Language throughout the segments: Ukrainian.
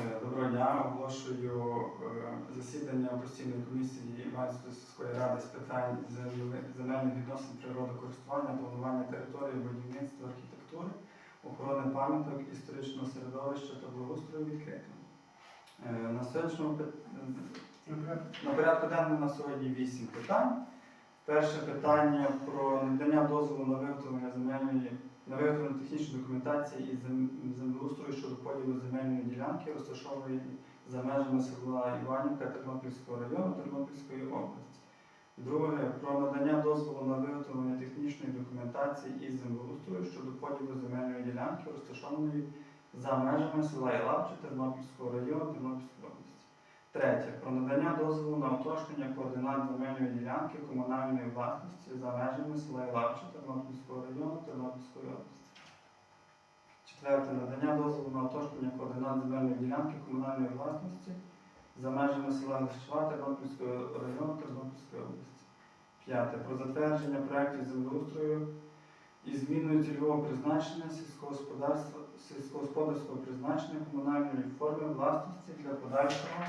Е, Доброго дня. Оголошую е, засідання постійної комісії Іванської ради з питань земельних відносин природокористування, планування території, будівництва, архітектури, охорони пам'яток, історичного середовища та благоустрою відкритим. Е, На на порядку денному на сьогодні вісім питань. Перше питання про надання дозволу на виготовлення земельної на виготовлення технічної документації із землеустрою щодо поділу земельної ділянки, розташованої за межами села Іванівка Тернопільського району Тернопільської області. Друге про надання дозволу на виготовлення технічної документації із землеустрою щодо поділу земельної ділянки, розташованої за межами села Ілапче Тернопільського району Тернопільської області. Третє. Про надання дозволу на уточнення координат земельної ділянки комунальної власності за межами села Ілапче Тернопільського району Тернопільської області. Четверте. Надання дозволу на уточнення координат земельної ділянки комунальної власності за межами села Глещова Тернопільського району Тернопільської області. П'яте. Про затвердження проєктів землеустрою і зміною цільового призначення сільськогосподарського призначення комунальної форми власності для подальшого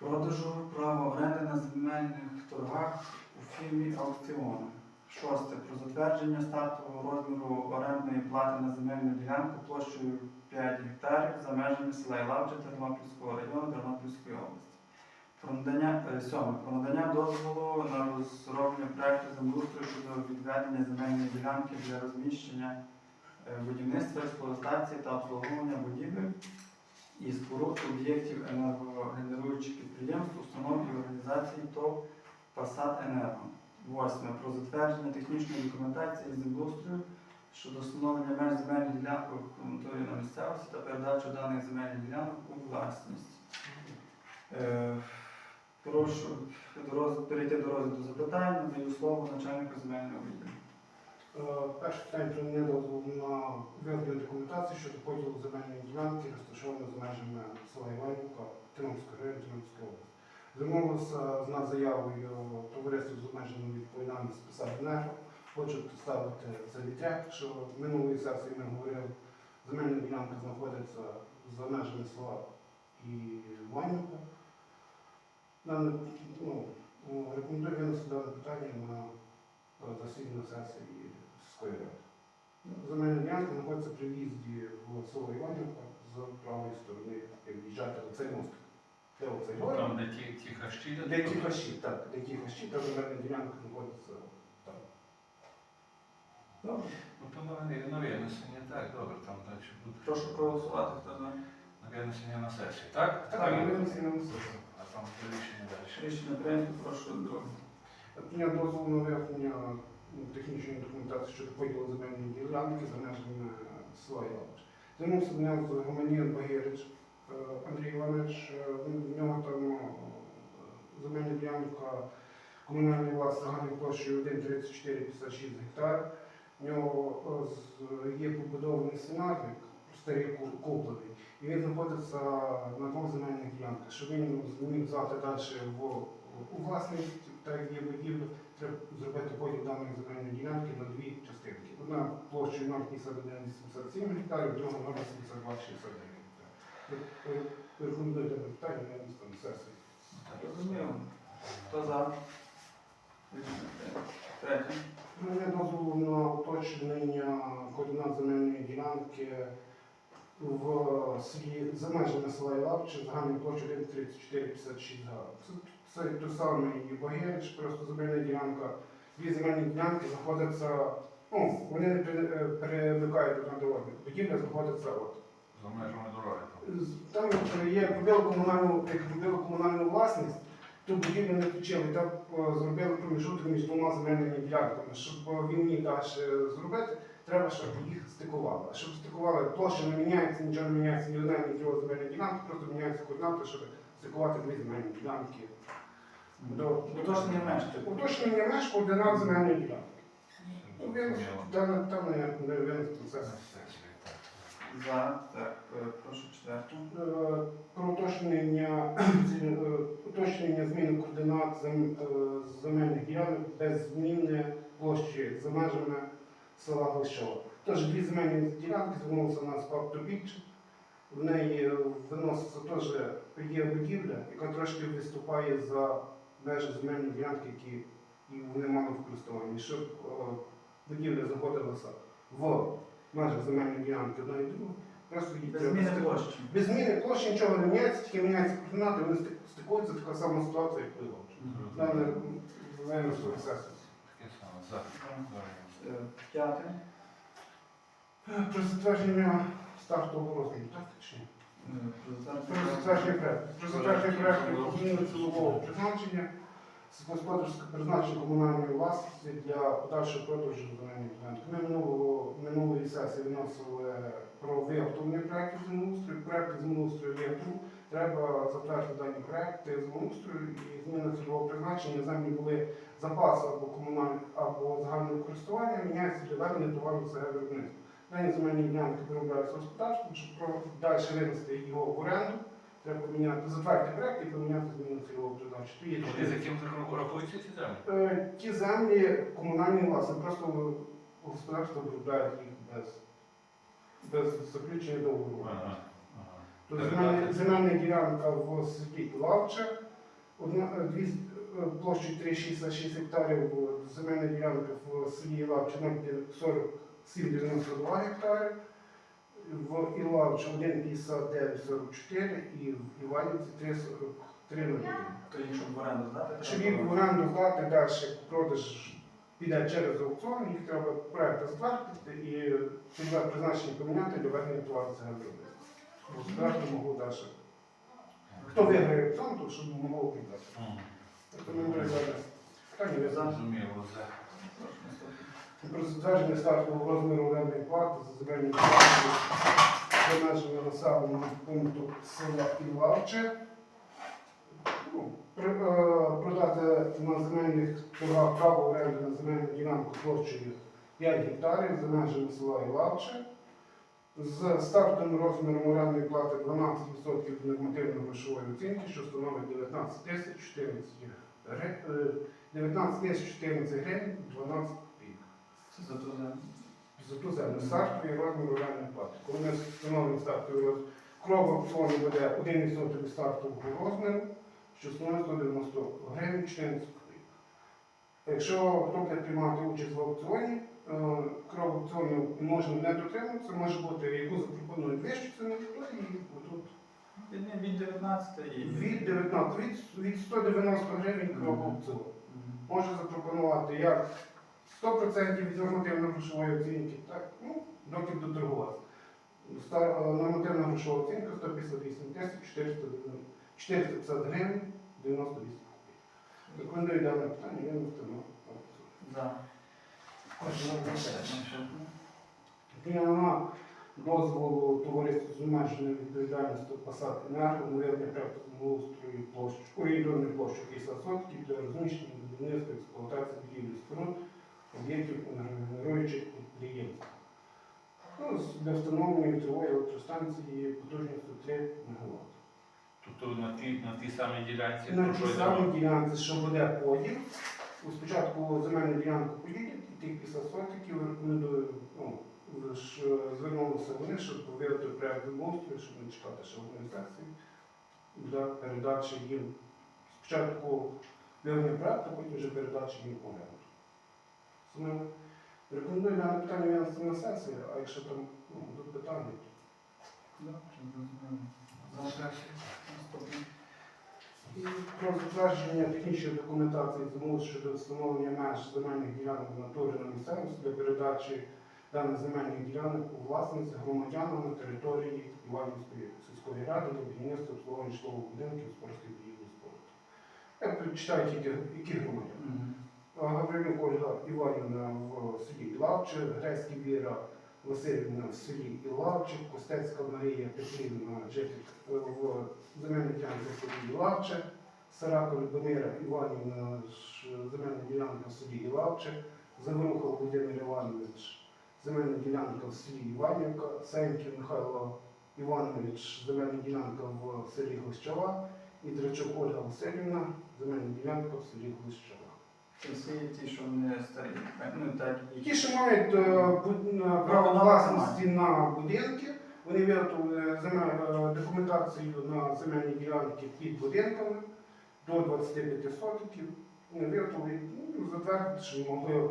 продажу права оренди на земельних торгах у фірмі аукціону. Шосте. Про затвердження стартового розміру орендної плати на земельну ділянку площею 5 гектарів за межами села Ілавджа Тернопільського району Тернопільської області. Про надання, е, сьоме. Про надання дозволу на розроблення проекту землеустрою щодо відведення земельної ділянки для розміщення е, будівництва, експлуатації та обслуговування будівель і споруд об'єктів енергогенеруючих підприємств, установ і організацій ТОВ «Фасад Енерго». Восьме. Про затвердження технічної документації з землеустрою щодо встановлення меж земельних ділянок в контурі на місцевості та передачу даних земельних ділянок у власність. Е, Прошу перейти до розгляду запитань. Надаю слово начальнику земельного відділу. Перше питання про надання на виготовлення документації щодо поділу земельної ділянки, розташованої за межами села Іванівка, Тернопільського району, Тернопільської області. Звернулося з нас заявою товариство з обмеженою відповідальністю «Посад Енерго». Хочу представити завіття, що в минулої сесії ми говорили, земельна ділянка знаходиться за межами села Іванівка. Дане, ну, рекомендую винести дане питання на засідання сесії сільської ради. Земельна ділянка знаходиться при в'їзді в село Іванівка з правої сторони, як в'їжджати на цей мост. Де оцей? Там, де ті, ті хащі, де Де ті хащі, так, де ті хащі, та земельна ділянка знаходиться там. Добре. Ну, то на, на винесення, так, добре, там далі буде. Прошу проголосувати, хто за. На винесення на сесії, так? Так, ми винесемо на сесію. А там рішення далі. Рішення прийнято, прошу друге. Прийняв дозволу на виготовлення ну, технічної документації щодо поділу земельної ділянки за межами села Іванович. Звернувся до нього Гомонієн Багирич е, Андрій Іванович. Е, В нього там е, земельна ділянка комунальної власності загальною площею 1,3456 гектар. В нього є побудований свинарник, старий куплений, і він знаходиться на двох земельних ділянках. Щоб він зміг взяти далі в, власність, так як є будівля, треба зробити земельної ділянки на дві частинки. Одна площею 0,5187 гектарів, друга 0,7269 гектарів. Рекомендую дане питання на на сесії. Розуміло. Хто за? Третє. Мене дозволу на уточнення координат земельної ділянки в селі за межами села Ілавче, загальною площею 1,3456 га. Це, той самий Багевич, просто земельна ділянка. Дві земельні ділянки знаходяться, ну, вони не при- е, перемикають одна до одної. Будівля знаходиться от. За межами дороги там. З- Там є комунальну, як робили комунальну власність, ту будівлю не включили, там е, зробили проміжуток між двома земельними ділянками. Щоб е, він міг далі зробити, треба, щоб їх стикували. А Щоб стикували, площа не міняється, нічого не міняється, ні одна, ні друга земельна ділянка, просто міняються координати, щоб стикувати дві земельні ділянки. До- Уточнення меж. типу. Уточнення меж координат земельної ділянки. Ну, він там, там не, не це. сесії, так. За. Так, е, прошу четверте. Е, про уточнення, е, уточнення зміни координат зем- е, земельних ділянок без зміни площі за межами села Глищова. Тож дві земельні ділянки звернулися на спад Тубіч В неї виноситься теж є будівля, яка трошки виступає за межі земельної ділянки, які вони мали в користуванні. Щоб е, будівля знаходилася в межах земельної ділянки одної і її Без зміни площі. Без зміни площі нічого не міняється, тільки міняється координати, вони стикуються, така сама ситуація, як було. Таке саме. За. Е, П'яте. Про затвердження стартового розміру, так чи ні? Е, про затвердження- затвердження проекту. Про затвердження проекту зміни цільового призначення, сільськогосподарське призначення комунальної власності для подальшого продажу земельних ділянок. Ми минулого минулої сесії виносили про виготовлення проектів землеустрою. Проекти землеустрою є тут. Треба затвердити дані проекти землеустрою і зміна цільового призначення. Землі були запаси або комунальне або загального користування, міняється для ведення товару це виробництва. Дані земельні ділянки виробляються господарством, щоб далі винести його в оренду. Треба поміняти, затвердити проект і поміняти зміну цільового призначення. Вони за ким рахуються ці землі? Е, Ті землі комунальні власне, просто господарство виробляють їх без, без заключення договору. Ага. Ага. То земельна, земельна ділянка в селі Лавче, е, е, 3,66 гектарів, е, земельна ділянка в селі Лавче 47,92 гектари, в Ілавче 1,5944 і в Іванівці 3,41. То щоб в оренду здати? Щоб їх в оренду здати далі, продаж піде через аукціон, їх треба проект затвердити і цільове призначення поміняти для ведення товару це виробництва. Господарство могло далі. Хто виграє аукціон, то щоб могло продати. Мгм. Рекомендую далі. Питання не за. Зрозуміло. За. Прошу. Про затвердження стартового розміру орендної плати за земельні ділянки за межами населеного пункту села Ілавче. Ну, е, Продати на земельних торгах право оренди на земельну ділянку площею 5 гектарів за межами села Ілавче. З стартовим розміром орендної плати 12% від нормативної грошової оцінки, що становить 19 тисяч 14 гривень. 19 тисяч 14 гривень 12 копійок. Це за ту землю. За ту землю стартовий розмір орендної плати. Коли ми встановимо стартовий розмір, кров аукціону буде 1% від стартового розміру, що становить 190 гривень 14 копійок. Якщо хто буде приймати участь в аукціоні, е, кров аукціону можна не дотримуватися, може бути, яку запропонують вищу ціну, то і тут Від, від 19 і від 19, від, від 190 гривень кров аукціону. Може запропонувати як 100% від нормативної грошової оцінки, так, ну, доки доторгувати. Ста- е, Нормативна грошова оцінка 158 тисяч 450 гривень 98 копійок. Рекомендую дане питання винести на аукціон. За. Прийняла дозволу товариству з обмеженою відповідальністю посад енерго на виявлення землеустрою площу, орієнтовної площі 50 сотків для розміщення будівництва експлуатації будівлі споруд об'єктів енергогенеруючих підприємств. Ну, для встановлення вітрової електростанції потужністю 3 МВт. Тобто на тій, на тій самій ділянці На тій самій ділянці, що буде поділ, спочатку земельну ділянку поділять, і тих 50 сотиків рекомендую, ну, е, звернулися вони, щоб виявити проєкт землеустрою, щоб не чекати ще одної сесії для передачі їм спочатку виявлення проєкту, потім вже передачі їм в оренду. Рекомендую дане питання винести на сесію, а якщо там ну, будуть питання, то. І про затвердження технічної документації замов щодо встановлення меж земельних ділянок в натурі на місцевості для передачі даних земельних ділянок у власність громадянам на території Іванівської сільської ради для будівництва обслуговування житлових будинків, спортських будівлі спорту. Я прочитаю тільки, які громадяни. Гаврилюк Ольга Іванівна в селі Ілавче, Грецький Віра Васильівна в селі Ілавче, Костецька Марія Петрівна в земельній ділянці в селі Ілавче, Сарака Любомира Іванівна земельна ділянка в селі Ілавче, Завруха Володимир Іванович, земельна ділянка в селі Іванівка, Сеньків Михайло Іванович, земельна ділянка в селі Глущова, і Драчук Ольга Васильівна, земельна ділянка в селі Глущова. Це ті, що не старі, ну так, Ті, що мають е, бу- е, право власності на будинки, Вони виготовили земель- е, документацію на земельні ділянки під будинками до 25 сотиків. Вони виготовили, ну, затвердити, що могли е,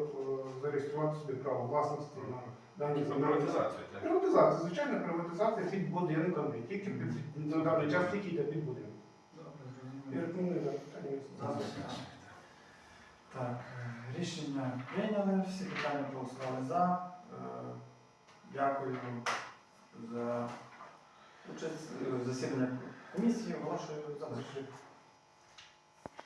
зареєструвати собі право власності на дані Про земельні приватизацію, так. Приватизація, звичайна приватизація під будинками, тільки під на даний час тільки йде під. Добре, І зрозуміло. рекомендую питання Добре. Так, е, рішення прийняли, всі питання проголосували за. Е, Дякую за участь засідання комісії. Оголошую за.